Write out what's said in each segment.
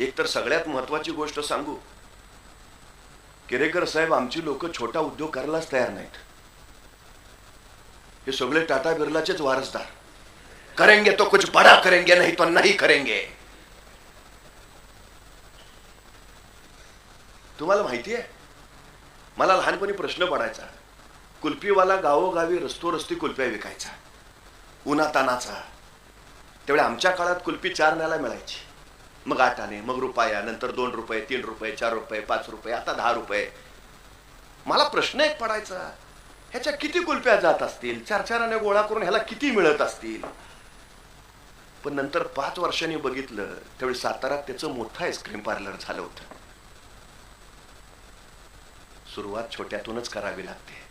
एक तर सगळ्यात महत्वाची गोष्ट सांगू. केरेकर साहेब आमची लोक छोटा उद्योग करायलाच तयार नाहीत. हे सगळे टाटा बिर्लाचेच वारसदार. करेंगे तो कुछ बड़ा करेंगे नाही तो नाही करेंगे. तुम्हाला माहिती आहे? मला लहानपणी प्रश्न पडायचा. कुल्फीवाला गावोगावी रस्ती कुल्फ्या विकायचा. उन्हातानाचा. तेवढ्या आमच्या काळात कुल्फी चार न्याला मिळायची. मग आठाने मग रुपया नंतर दोन रुपये तीन रुपये चार रुपये पाच रुपये आता दहा रुपये. मला प्रश्न एक पडायचा. ह्याच्या किती गुलप्या जात असतील? चार चाराने गोळा करून ह्याला किती मिळत असतील? पण नंतर पाच वर्षांनी बघितलं त्यावेळी साताऱ्यात त्याचं मोठं आईस्क्रीम पार्लर झालं होतं. सुरुवात छोट्यातूनच करावी लागते.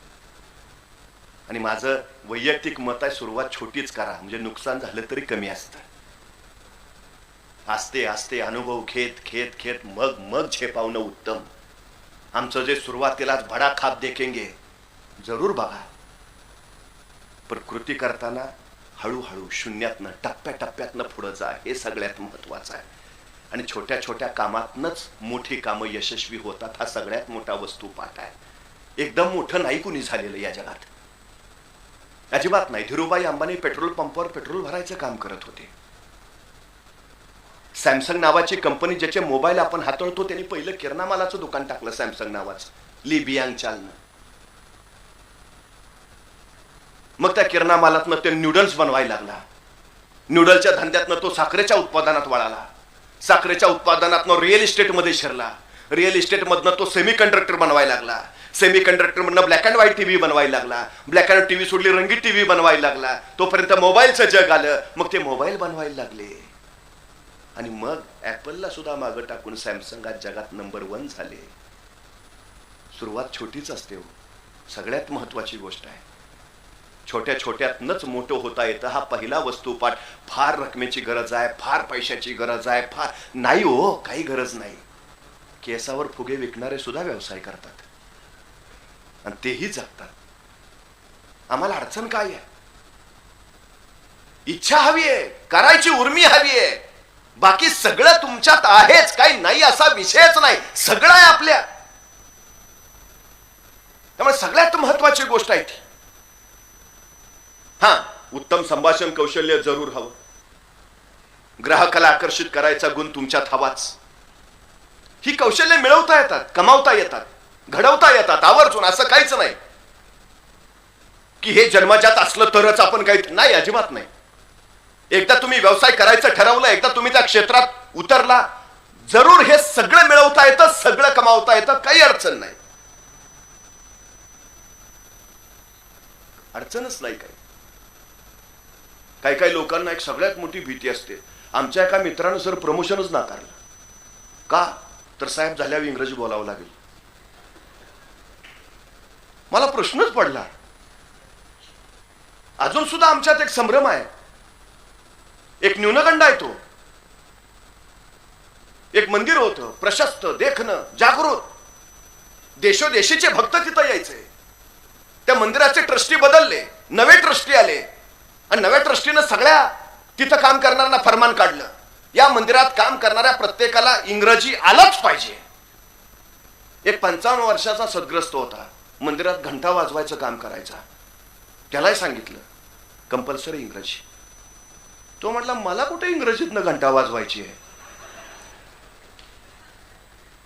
आणि माझं वैयक्तिक मत आहे सुरुवात छोटीच करा. म्हणजे नुकसान झालं तरी कमी असतं. आस्ते आस्ते अनुभव घेत घेत घेत मग मग झेपावणं उत्तम. आमचं जे सुरुवातीलाच भडा खाप देखेंगे जरूर बघा. पण कृती करताना हळूहळू शून्यातनं टप्प्याटप्प्यातनं पुढं जा हे सगळ्यात महत्वाचं आहे. आणि छोट्या छोट्या कामातनच मोठी कामं यशस्वी होतात हा सगळ्यात मोठा वस्तुपाठ आहे. एकदम मोठं नाही कुणी झालेलं या जगात. अजिबात नाही. धीरूभाई अंबानी पेट्रोल पंपावर पेट्रोल भरायचं काम करत होते. सॅमसंग नावाची कंपनी ज्याचे मोबाईल आपण हाताळतो त्यांनी पहिलं किरणामालाचं दुकान टाकलं सॅमसंग नावाचं. लिबियांग चालनं मग त्या किरणामालातनं ते न्यूडल्स बनवायला लागला. न्यूडलच्या धंद्यातनं तो साखरेच्या उत्पादनात वळाला. साखरेच्या उत्पादनातनं रिअल इस्टेटमध्ये शिरला. रिअल इस्टेटमधनं तो सेमी कंडक्टर बनवायला लागला. सेमी कंडक्टरमधनं ब्लॅक अँड व्हाईट टीव्ही बनवायला लागला. ब्लॅक अँड टीव्ही सोडली रंगीत टीव्ही बनवायला लागला. तोपर्यंत मोबाईलचं जग आलं. मग ते मोबाईल बनवायला लागले. आणि मग ॲपलला सुद्धा मागं टाकून सॅमसंग आज जगात नंबर वन झाले. सुरुवात छोटीच असते हो. सगळ्यात महत्वाची गोष्ट आहे. छोट्या छोट्यातनच मोठं होता येतं हा पहिला वस्तूपाठ. फार रकमेची गरज आहे फार पैशाची गरज आहे फार नाही हो काही गरज नाही. केसावर फुगे विकणारे सुद्धा व्यवसाय करतात. आणि तेही जगतात. आम्हाला अडचण काय आहे? इच्छा हवी आहे करायची उर्मी हवी आहे. बाकी सगळं तुमच्यात आहेच काही नाही असा विषयच नाही. सगळं आहे आपल्या. त्यामुळे सगळ्यात महत्वाची गोष्ट आहे ती. हा उत्तम संभाषण कौशल्य जरूर हवं. ग्राहकाला आकर्षित करायचा गुण तुमच्यात हवाच. ही कौशल्य मिळवता येतात कमावता येतात घडवता येतात आवर्जून असं काहीच नाही. की हे जन्मजात असलं तरच आपण काही नाही अजिबात नाही. एकदा तुम्ही व्यवसाय करायचं ठरवलं एकदा तुम्ही त्या क्षेत्रात उतरला जरूर हे सगळं मिळवता येतं सगळं कमावता येतं काही अडचण नाही. अडचणच नाही काही. काही काही लोकांना एक सगळ्यात मोठी भीती असते. आमच्या एका मित्रानं सर प्रमोशनच नाकारलं. का? तर साहेब झाल्यावर इंग्रजी बोलावं लागेल. मला प्रश्नच पडला. अजून सुद्धा आमच्यात एक संभ्रम आहे. एक न्यूनगंड आहे तो. एक मंदिर होतं प्रशस्त देखणं जागृत. देशोदेशीचे भक्त तिथं यायचे. त्या मंदिराचे ट्रस्टी बदलले नवे ट्रस्टी आले. आणि नव्या ट्रस्टीनं सगळ्या तिथं काम करणाऱ्यांना फरमान काढलं. या मंदिरात काम करणाऱ्या प्रत्येकाला इंग्रजी आलंच पाहिजे. एक पंचावन्न वर्षाचा सद्ग्रस्त होता. मंदिरात घंटा वाजवायचं काम करायचा. त्यालाही सांगितलं कंपल्सरी इंग्रजी. तो म्हटला मला कुठे इंग्रजीतनं घंटा वाजवायची आहे?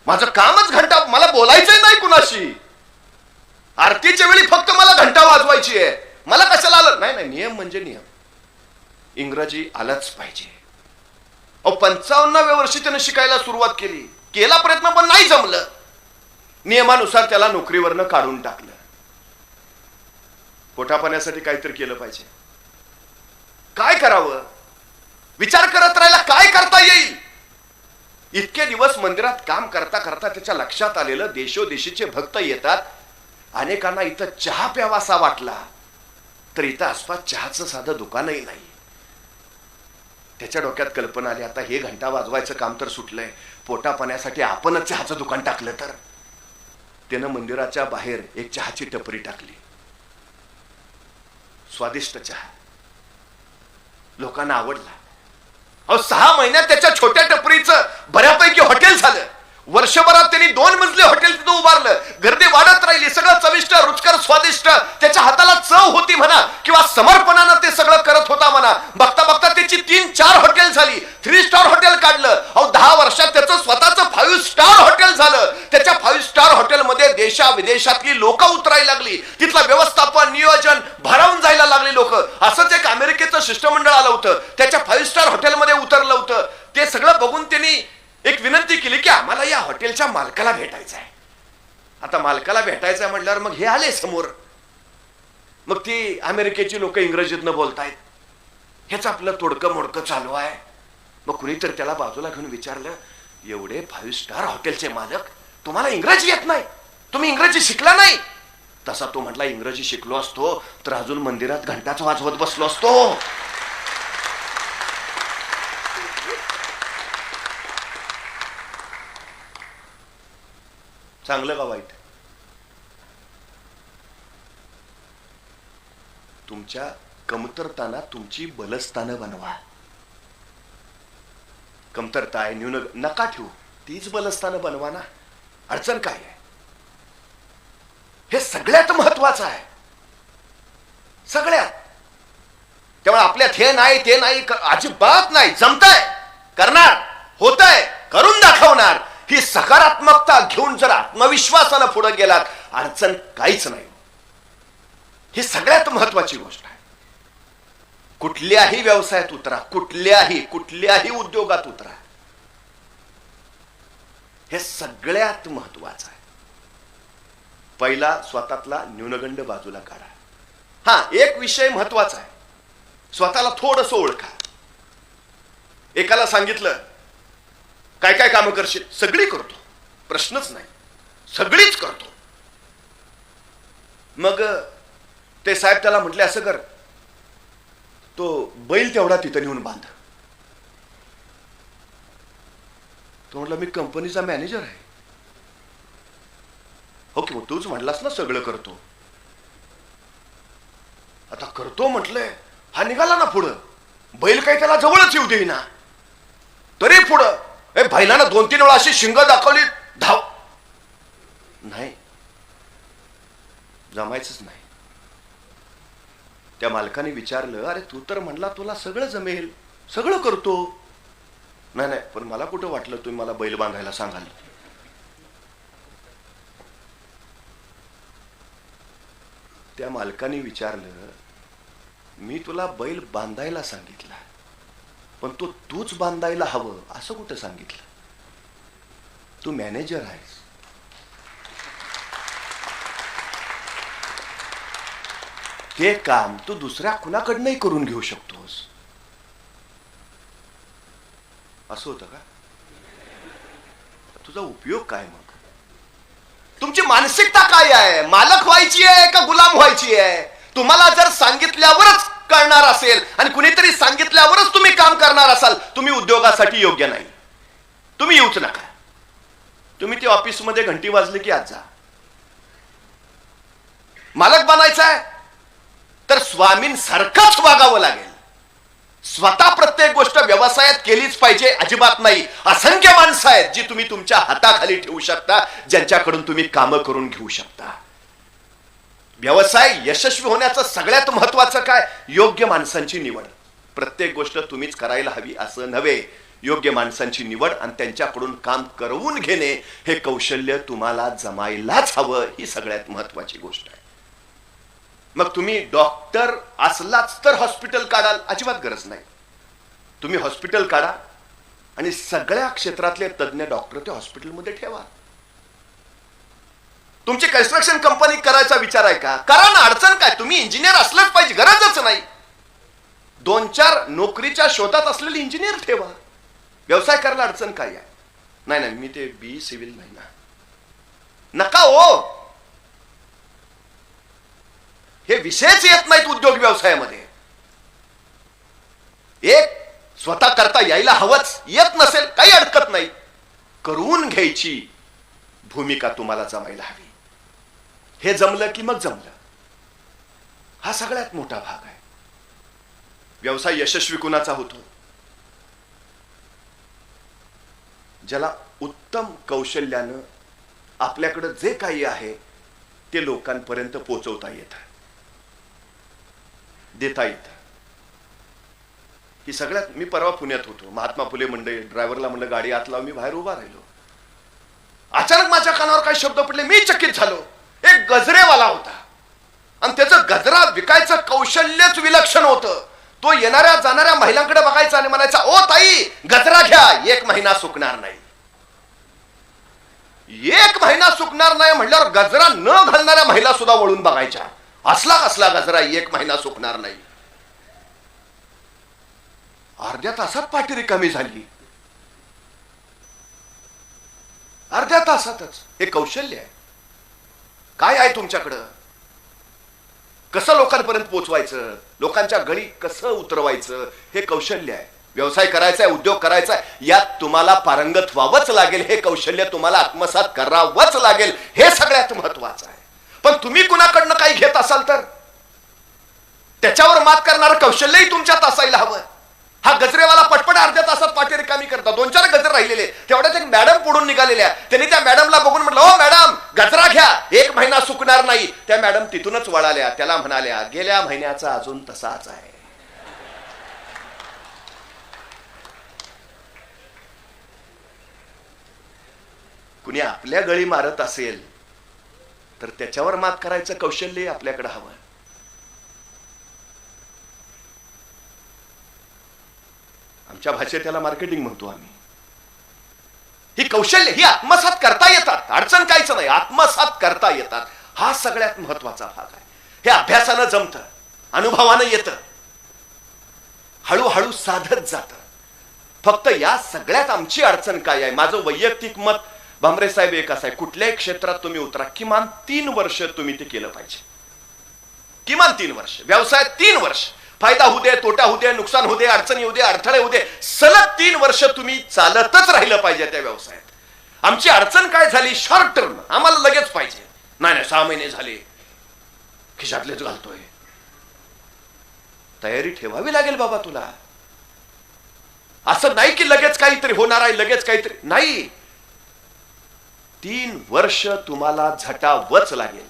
माझं कामच घंटा मला बोलायचंय नाही कुणाशी. आरतीच्या वेळी फक्त मला घंटा वाजवायची आहे. मला कशाला आलं? नाही नाही नियम म्हणजे नियम. इंग्रजी आलंच पाहिजे. अहो पंचावन्नाव्या वर्षी त्यानं शिकायला सुरुवात केली. केला प्रयत्न पण नाही जमलं. नियमानुसार त्याला नोकरीवरनं काढून टाकलं. पोटापाण्यासाठी काहीतरी केलं पाहिजे. काय करावं? विचार करत राहायला काय करता येईल? इतके दिवस मंदिरात काम करता करता त्याच्या लक्षात आलेलं देशोदेशीचे भक्त येतात. अनेकांना इथं चहा प्यावासा वाटला. तर इथं आसपास चहाचं साधं दुकानही नाही. त्याच्या डोक्यात कल्पना आली आता हे घंटा वाजवायचं काम तर सुटलंय. पोटा पाण्यासाठी आपणच चहाचं दुकान टाकलं तर. त्यानं मंदिराच्या बाहेर एक चहाची टपरी टाकली. स्वादिष्ट चहा. लोकांना आवडला. अहो सहा महिन्यात त्याच्या छोट्या टपरीचं बऱ्यापैकी हॉटेल झालं. वर्षभरात त्यांनी दोन मजली हॉटेल तिथं उभारलं. गर्दी वाढत राहिली सगळं चविष्ट रुचकर स्वादिष्ट. त्याच्या हाताला चव होती म्हणा किंवा समर्पणानं ते सगळं करत होता म्हणा. बघता बघता त्याची तीन चार हॉटेल झाली. थ्री स्टार हॉटेल काढलं. अहो दहा वर्षात त्याचं स्वतःचं फाईव्ह स्टार हॉटेल झालं त्याच्या फाईव्ह स्टार हॉटेलमध्ये देशा विदेशातली लोक उतरायला लागली. तिथलं व्यवस्थापन नियोजन भरावून जायला लागली लोक. असंच एक अमेरिकेचं शिष्टमंडळ आलं होतं. त्याच्या फाईव्ह स्टार हॉटेलमध्ये उतरलं होतं. ते सगळं बघून त्यांनी एक विनंती केली की आम्हाला या हॉटेलच्या मालकाला भेटायचं आहे. आता मालकाला भेटायचं म्हटल्यावर मग हे आले समोर. मग ती अमेरिकेची लोक इंग्रजीतनं बोलतायत. हेच आपलं तोडकं मोडकं चालू आहे. मग कुणीतरी त्याला बाजूला घेऊन विचारलं एवढे फाईव्ह स्टार हॉटेलचे मालक तुम्हाला इंग्रजी येत नाही? तुम्ही इंग्रजी शिकला नाही? तसा तो म्हटला इंग्रजी शिकलो असतो तर अजून मंदिरात घंटाच वाजवत बसलो असतो. चांगलं का वाईट? तुमच्या कमतरताना तुमची बलस्थानं बनवा. कमतरता आहे न्यून नका ठेवू. तीच बलस्थानं बनवा ना. अडचण काय आहे? हे सगळ्यात महत्वाचं आहे. सगळ्यात. त्यामुळे आपल्यात हे नाही ते नाही अजिबात नाही. जमतंय करणार होतंय करून दाखवणार. ही सकारात्मकता घेऊन जर आत्मविश्वासानं पुढे गेलात अडचण काहीच नाही. ही सगळ्यात महत्वाची गोष्ट आहे. कुठल्याही व्यवसायात उतरा कुठल्याही कुठल्याही उद्योगात उतरा. हे सगळ्यात महत्वाचं आहे. पहिला स्वतःतला न्यूनगंड बाजूला काढा. हा एक विषय महत्त्वाचा आहे. स्वतःला थोडस ओळखा. एकाला सांगितलं काय काय कामं करशील? सगळी करतो. प्रश्नच नाही. सगळीच करतो. मग ते साहेब त्याला म्हटले असं कर. तो बैल तेवढा तिथं नेऊन बांध. तो म्हटलं मी कंपनीचा मॅनेजर आहे. हो की मग तूच म्हटलास ना सगळं करतो. आता करतो म्हटलंय हा निघाला ना पुढं. बैल काही त्याला जवळच येऊ देईना. तरी पुढं. ए बैलानं दोन तीन वेळा अशी शिंग दाखवली धाव. नाही. जमायचंच नाही. त्या मालकाने विचारलं अरे तू तर म्हणला तुला सगळं जमेल. सगळं करतो. नाही नाही पण मला कुठं वाटलं तुम्ही मला बैल बांधायला सांगाल? त्या मालकाने विचारलं मी तुला बैल बांधायला सांगितला पण तो तूच बांधायला हवं असं कुठं सांगितलं? तू मॅनेजर आहेस. ते काम तू दुसऱ्या कुणाकडनंही करून घेऊ शकतोस. असं होतं का? तुझा उपयोग काय मग? तुमची मानसिकता काय आहे? मालक व्हायची आहे का गुलाम व्हायची आहे? तुम्हाला जर सांगितल्यावरच कळणार असेल आणि कुणीतरी सांगितल्यावरच तुम्ही काम करणार असाल तुम्ही उद्योगासाठी योग्य नाही. तुम्ही येऊच नका. तुम्ही ती ऑफिसमध्ये घंटी वाजली की आज जा. मालक बनायचा आहे तर स्वामींसारखंच वागावं लागेल. स्वतः प्रत्येक गोष्ट व्यवसायात केलीच पाहिजे अजिबात नाही. असंख्य माणसं आहेत जी तुम्ही तुमच्या हाताखाली ठेवू शकता ज्यांच्याकडून तुम्ही कामं करून घेऊ शकता. व्यवसाय यशस्वी होण्याचं सगळ्यात महत्वाचं काय? योग्य माणसांची निवड. प्रत्येक गोष्ट तुम्हीच करायला हवी असं नव्हे. योग्य माणसांची निवड आणि त्यांच्याकडून काम करवून घेणे हे कौशल्य तुम्हाला जमायलाच हवं ही सगळ्यात महत्वाची गोष्ट आहे. मग तुम्ही डॉक्टर असलाच तर हॉस्पिटल काढाल अजिबात गरज नाही. तुम्ही हॉस्पिटल काढा आणि सगळ्या क्षेत्रातले तज्ज्ञ डॉक्टर ते हॉस्पिटलमध्ये ठेवा. तुमची कन्स्ट्रक्शन कंपनी करायचा विचार आहे का? करा अडचण काय? तुम्ही इंजिनियर असलंच पाहिजे गरजच नाही. दोन चार नोकरीच्या शोधात असलेले इंजिनियर ठेवा. व्यवसाय करायला अडचण काय आहे? नाही नाही मी ते बी सिव्हिल नाही ना. नका हो! हे विषयच येत नाहीत उद्योग व्यवसायामध्ये. एक स्वतः करता यायला हवंच येत नसेल काही अडकत नाही. करून घ्यायची भूमिका तुम्हाला जमायला हवी. हे जमलं की मग जमलं. हा सगळ्यात मोठा भाग आहे. व्यवसाय यशस्वी कुणाचा होतो? ज्याला उत्तम कौशल्यानं आपल्याकडं जे काही आहे ते लोकांपर्यंत पोचवता येतं. देता येतं. ही सगळ्यात मी परवा पुण्यात होतो. महात्मा फुले मंडई ड्रायव्हरला म्हणलं गाडी आत लावून मी बाहेर उभा राहिलो. अचानक माझ्या कानावर काही शब्द पडले मी चकित झालो. एक गजरेवाला होता. आणि त्याचं गजरा विकायचं कौशल्यच विलक्षण होतं. तो येणाऱ्या जाणाऱ्या महिलांकडे बघायचा आणि म्हणायचा ओ ताई गजरा घ्या एक महिना सुकणार नाही. एक महिना सुकणार नाही म्हटल्यावर गजरा न घालणाऱ्या महिला सुद्धा वळून बघायच्या. असला कसला गजरा एक महिना सुकणार नाही. अर्ध्या तासात पाठी रिकामी झाली. अर्ध्या तासातच. हे कौशल्य आहे. काय आहे तुमच्याकडं? कसं लोकांपर्यंत पोचवायचं? लोकांच्या गळी कसं उतरवायचं? हे कौशल्य आहे. व्यवसाय करायचा आहे उद्योग करायचा आहे यात तुम्हाला पारंगत व्हावंच लागेल. हे कौशल्य तुम्हाला आत्मसात करावंच लागेल. हे सगळ्यात महत्वाचं आहे. पण तुम्ही कुणाकडनं काही घेत असाल तर? त्याच्यावर मात करणारं कौशल्यही तुमच्यात असायला हवं. हा गजरेवाला पटपट अर्ध्या तासात पाठी रिकामी करता. दोन चार गजर राहिलेले. तेवढ्यात एक मॅडम पुढून निघालेल्या. त्यांनी त्या मॅडमला बघून म्हटलं हो मॅडम गजरा घ्या. एक महिना सुकणार नाही. त्या मॅडम तिथूनच वळाल्या. त्याला म्हणाल्या गेल्या महिन्याचा अजून तसाच आहे. कुणी आपल्या गळी मारत असेल तर त्याच्यावर मात करायचं कौशल्य आपल्याकडे हवं. आमच्या भाषेत त्याला मार्केटिंग म्हणतो आम्ही. ही कौशल्य ही आत्मसात करता येतात. अडचण काहीच नाही. आत्मसात करता येतात. हा सगळ्यात महत्त्वाचा भाग आहे. हे अभ्यासानं जमतं. अनुभवानं येतं. हळूहळू साधत जातं. फक्त या सगळ्यात आमची अडचण काय आहे? माझं वैयक्तिक मत भामरे साहेब एक असं आहे कुठल्याही क्षेत्रात तुम्ही उतरा किमान तीन वर्ष तुम्ही ते केलं पाहिजे. किमान तीन वर्ष. व्यवसायात तीन वर्ष. फायदा होऊ दे तोटा होऊ दे नुकसान होऊ दे अडचणी होऊ दे अडथळे होऊ दे सलग तीन वर्ष तुम्ही चालतच राहिलं पाहिजे त्या व्यवसायात. आमची अडचण काय झाली? शॉर्ट टर्म आम्हाला लगेच पाहिजे. नाही नाही सहा महिने झाले. खिशातलेच घालतोय. तयारी ठेवावी लागेल बाबा तुला. असं नाही की लगेच काहीतरी होणार आहे लगेच काहीतरी नाही. तीन वर्ष तुम्हाला झटावच लागेल.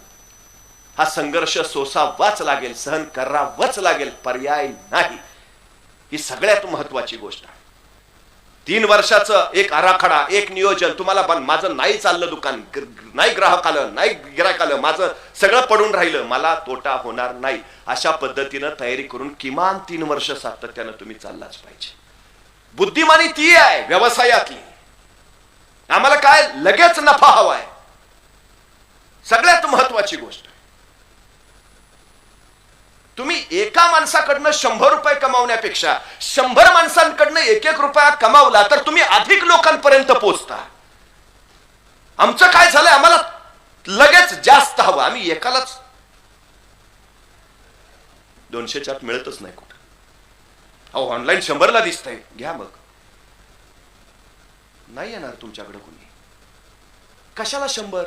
हा संघर्ष सोसावाच लागेल सहन करावाच लागेल पर्याय नाही. ही सगळ्यात महत्वाची गोष्ट आहे. तीन वर्षाचं एक आराखडा एक नियोजन तुम्हाला पण माझं नाही चाललं दुकान नाही ग्राहक आलं नाही गिराक आलं माझं सगळं पडून राहिलं मला तोटा होणार नाही. अशा पद्धतीनं तयारी करून किमान तीन वर्ष सातत्यानं तुम्ही चाललाच पाहिजे. बुद्धिमानी ती आहे व्यवसायातली. आम्हाला काय लगेच नफा हवाय सगळ्यात महत्वाची गोष्ट. तुम्ही एका माणसाकडनं शंभर रुपये कमावण्यापेक्षा शंभर माणसांकडनं एक एक रुपया कमावला तर तुम्ही अधिक लोकांपर्यंत पोचता. आमचं काय झालंय? आम्हाला लगेच जास्त हवं. आम्ही एकालाच दोनशेच्यात मिळतच नाही कुठं. अहो ऑनलाईन शंभरला दिसतंय. घ्या मग. नाही येणार तुमच्याकडं कोणी. कशाला शंभर?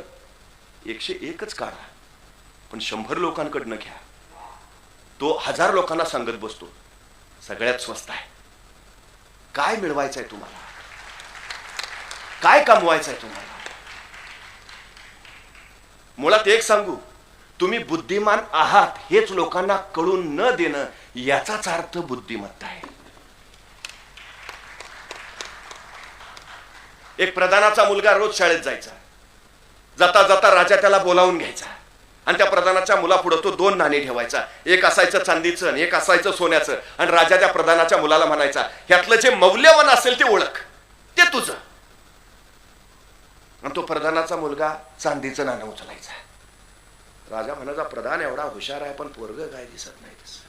एकशे एकच काढा. पण शंभर लोकांकडनं घ्या. तो हजार लोकांना सांगत बसतो. सगळ्यात स्वस्त आहे. काय मिळवायचं आहे तुम्हाला? काय कमवायचं आहे तुम्हाला? मुळात एक सांगू तुम्ही बुद्धिमान आहात हेच लोकांना कळून न देणं याचाच अर्थ बुद्धिमत्ता आहे. एक प्रधानाचा मुलगा रोज शाळेत जायचा. जाता जाता राजा त्याला बोलावून घ्यायचा. आणि त्या प्रधानाच्या मुलापुढं तो दोन नाणी ठेवायचा. एक असायचं चांदीचं आणि एक असायचं सोन्याचं. आणि राजा त्या प्रधानाच्या मुलाला म्हणायचा ह्यातलं जे मौल्यवान असेल ते ओळख. ते तुझं. आणि तो प्रधानाचा मुलगा चांदीचं नाणं उचलायचा. राजा म्हणायचा प्रधान एवढा हुशार आहे पण पोरग काय दिसत नाही तसं.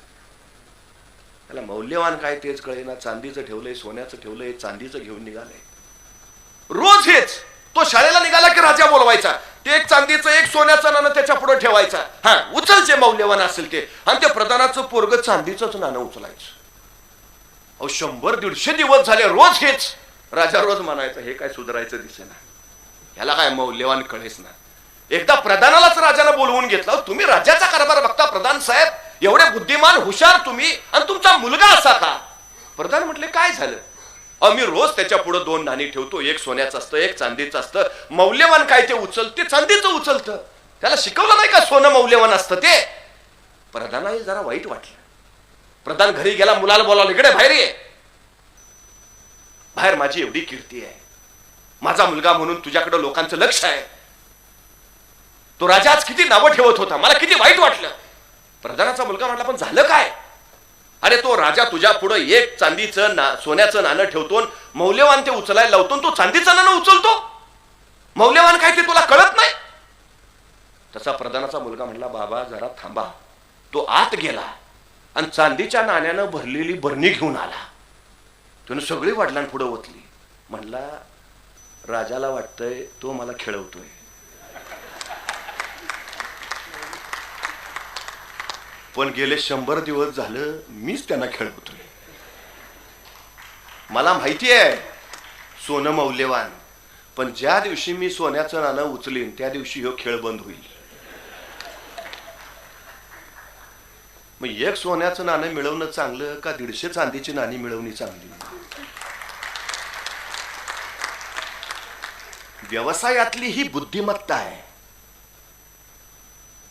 त्याला मौल्यवान काय तेच कळेना. चांदीचं ठेवलंय सोन्याचं ठेवलंय चांदीचं घेऊन निघालंय. रोज हेच. तो शाळेला निघाला की राजा बोलवायचा. ते एक चांदीचं एक सोन्याचं नाणं त्याच्या पुढे ठेवायचा. हा उचल जे मौल्यवान असेल ते. आणि त्या प्रधानाचं पोरग चांदीचंच नाणं उचलायचं. अहो शंभर दीडशे दिवस झाले रोज हेच. राजा रोज म्हणायचं हे काय सुधारायचं दिसेना. ह्याला काय मौल्यवान कळेच ना. एकदा प्रधानालाच राजाला बोलवून घेतलं अहो, तुम्ही राज्याचा कारभार बघता प्रधान साहेब. एवढे बुद्धिमान हुशार तुम्ही आणि तुमचा मुलगा असा का? प्रधान म्हटले काय झालं? आम्ही रोज त्याच्या पुढे दोन नाणी ठेवतो. एक सोन्याचं असतं एक चांदीचं असतं. मौल्यवान काय ते उचलते? चांदीचं उचलतं. त्याला शिकवलं नाही का सोनं मौल्यवान असतं ते? प्रधानाही जरा वाईट वाटलं. प्रधान घरी गेला मुलाला बोलावलं इकडे बाहेर ये. बाहेर माझी एवढी कीर्ती आहे. माझा मुलगा म्हणून तुझ्याकडे लोकांचं लक्ष आहे. तो राजा आज किती नावं ठेवत होता. मला किती वाईट वाटलं. प्रधानाचा मुलगा म्हटला पण झालं काय? अरे तो राजा तुझ्या पुढे एक चांदीचं ना सोन्याचं नाणं ठेवतो आणि मौल्यवान ते उचलायला लावतो तो चांदीचं नाणं उचलतो? मौल्यवान काय ते तुला कळत नाही? तसा प्रधानाचा मुलगा म्हणला बाबा जरा थांबा. तो आत गेला आणि चांदीच्या नाण्यानं भरलेली बरणी घेऊन आला. त्यानं सगळी वडिलांपुढं ओतली. म्हणला राजाला वाटतंय तो मला खेळवतोय. पण गेले शंभर दिवस झालं मीच त्यांना खेळवतोय मला माहिती आहे सोनं मौल्यवान पण ज्या दिवशी मी सोन्याचं नाणं उचलीन त्या दिवशी हो खेळ बंद होईल. मग एक सोन्याचं नाणं मिळवणं चांगलं का दीडशे चांदीची नाणी मिळवणी चांगली? व्यवसायातली ही बुद्धिमत्ता आहे.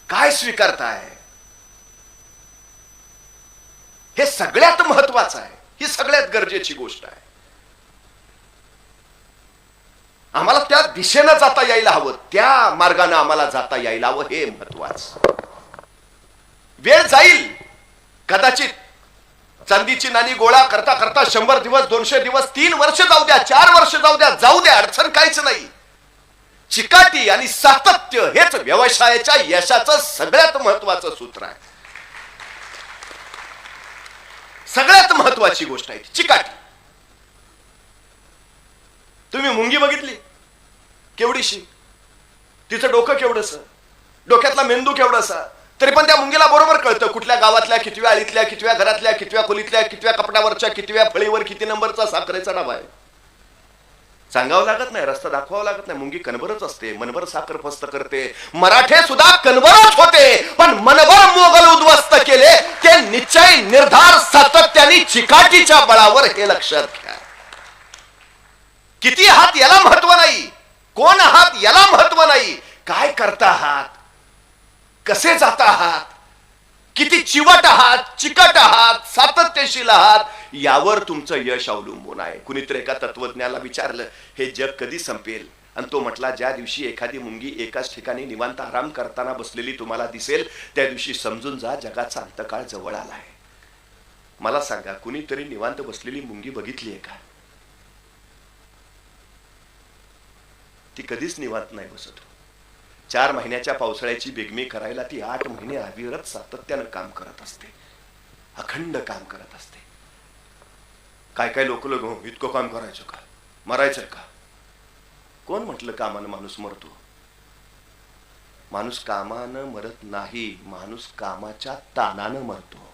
काय स्वीकारताय? हे सगळ्यात महत्वाचं आहे. ही सगळ्यात गरजेची गोष्ट आहे. आम्हाला त्या दिशेनं जाता यायला हवं त्या मार्गानं आम्हाला जाता यायला हवं हे महत्वाचं. वेळ जाईल. कदाचित चांदीची नाणी गोळा करता करता शंभर दिवस दोनशे दिवस तीन वर्ष जाऊ द्या चार वर्ष जाऊ द्या जाऊ द्या अडचण काहीच नाही. चिकाटी आणि सातत्य हेच व्यवसायाच्या यशाचं सगळ्यात महत्वाचं सूत्र आहे. सगळ्यात महत्वाची गोष्ट आहे चिकाटी. तुम्ही मुंगी बघितली? केवढीशी? तिचं डोकं केवढस? डोक्यातला मेंदू केवढसा? तरी पण त्या मुंगीला बरोबर कळतं कुठल्या गावातल्या कितव्या आळीतल्या कितव्या घरातल्या कितव्या खोलीतल्या कितव्या कपड्यावरच्या कितव्या फळीवर किती नंबरचा साखरेचा डबा आहे. सांगावं लागत नाही रस्ता दाखवावं लागत नाही. मुंगी कणभरच असते मनभर साखर फस्त करते. मराठे सुद्धा कणभरच होते पण मनभर मोगल उद्ध्वस्त केले ते निश्चय निर्धार सातत्याने चिकाटीच्या बळावर हे लक्षात घ्या. किती हात याला महत्त्व नाही? कोण आहात याला महत्त्व नाही? काय करता आहात कसे जाता आहात किती चिवट आहात चिकट आहात सातत्यशील आहात यावर तुमचं यश अवलंबून आहे. कुणीतरी एका तत्वज्ञाला विचारलं हे जग कधी संपेल? आणि तो म्हटला ज्या दिवशी एखादी मुंगी एकाच ठिकाणी निवांत आराम करताना बसलेली तुम्हाला दिसेल त्या दिवशी समजून जा जगाचा अंतकाळ जवळ आला आहे मला सांगा कुणीतरी निवांत बसलेली मुंगी बघितली आहे का? ती कधीच निवांत नाही बसत हो. चार महिन्याच्या पावसाळ्याची बेगमी करायला ती आठ महिने अविरत सातत्यानं काम करत असते. अखंड काम करत असते. काय काय लोक लोक इतकं काम करायचं का? मरायचं का? कोण म्हटलं कामानं माणूस मरतो? माणूस कामानं मरत नाही माणूस कामाच्या तानानं मरतो.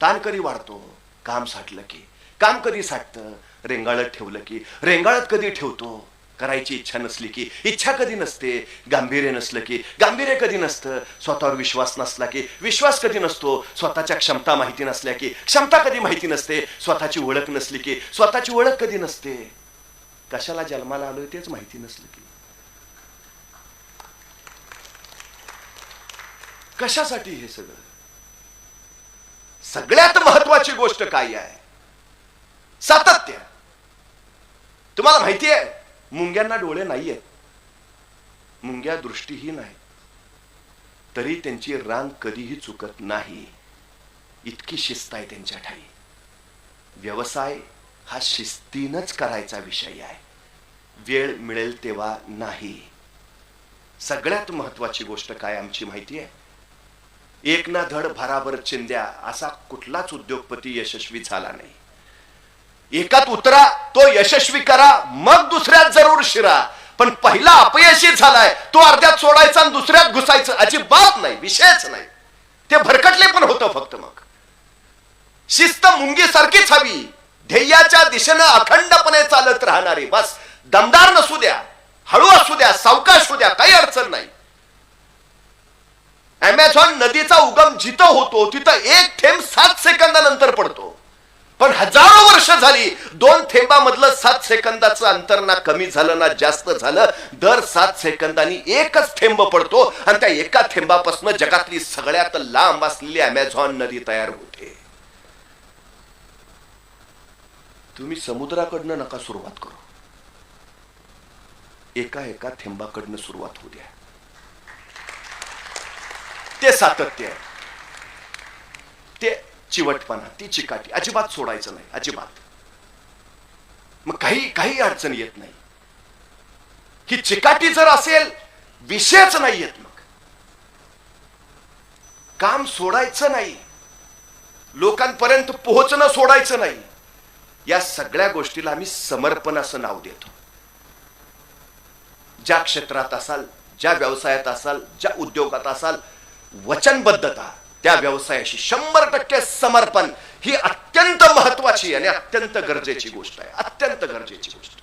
ताण कधी वाढतो? काम साठलं की. काम कधी साठतं? रेंगाळत ठेवलं की. रेंगाळत कधी ठेवतो? करायची इच्छा नसली की इच्छा कधी नसते गांभीर्य नसलं की गांभीर्य कधी नसतं स्वतःवर विश्वास नसला की विश्वास कधी नसतो स्वतःच्या क्षमता माहिती नसल्या की क्षमता कधी माहिती नसते स्वतःची ओळख नसली की स्वतःची ओळख कधी नसते. कशाला जन्माला आलोय तेच माहिती नसलं की. कशासाठी हे सगळं? सगळ्यात महत्वाची गोष्ट काय आहे? सातत्य. तुम्हाला माहिती आहे? मुंग्यांना डोळे नाही आहेत मुंग्या दृष्टीही नाही. तरी त्यांची रांग कधीही चुकत नाही. इतकी शिस्त आहे त्यांच्या ठाई. व्यवसाय हा शिस्तीनच करायचा विषय आहे. वेळ मिळेल तेव्हा नाही. सगळ्यात महत्वाची गोष्ट काय आमची माहिती आहे? एक ना धड भराभर चिंद्या असा कुठलाच उद्योगपती यशस्वी झाला नाही. एकात उतरा तो यशस्वी करा मग दुसऱ्यात जरूर शिरा. पण पहिला अपयशी झालाय तो अर्ध्यात सोडायचा आणि दुसऱ्यात घुसायचं अजिबात नाही विषयच नाही. ते भरकटले पण होतं फक्त मग. शिस्त मुंगीसारखीच हवी. ध्येयाच्या दिशेनं अखंडपणे चालत राहणारी बस. दमदार नसू द्या. हळू असू द्या सावकाश असू द्या काही अडचण नाही. अमेझॉन नदीचा उगम जिथं होतो तिथं एक थेंब सात सेकंदानंतर पडतो. पण हजारो वर्ष झाली दोन थेंबामधलं सात सेकंदाचं अंतर ना कमी झालं ना जास्त झालं दर सात सेकंदांनी एकच थेंब पडतो आणि त्या एका थेंबापासून जगातली सगळ्यात लांब असलेली अमेझॉन नदी तयार होते. तुम्ही समुद्राकडनं नका सुरुवात करू. एका एका थेंबाकडनं सुरुवात होऊ द्या. ते सातत्य आहे. ते चिवटपणा ती चिकाटी. अजिबात सोडायचं नाही अजिबात. मग काही काही अडचण येत नाही. ही चिकाटी जर असेल विषयच नाही येत मग. काम सोडायचं नाही. लोकांपर्यंत पोहोचणं सोडायचं नाही. या सगळ्या गोष्टीला आम्ही समर्पण असं नाव देतो. ज्या क्षेत्रात असाल ज्या व्यवसायात असाल ज्या उद्योगात असाल वचनबद्धता. त्या व्यवसायाशी शंभर टक्के समर्पण ही अत्यंत महत्वाची आणि अत्यंत गरजेची गोष्ट आहे. अत्यंत गरजेची गोष्ट.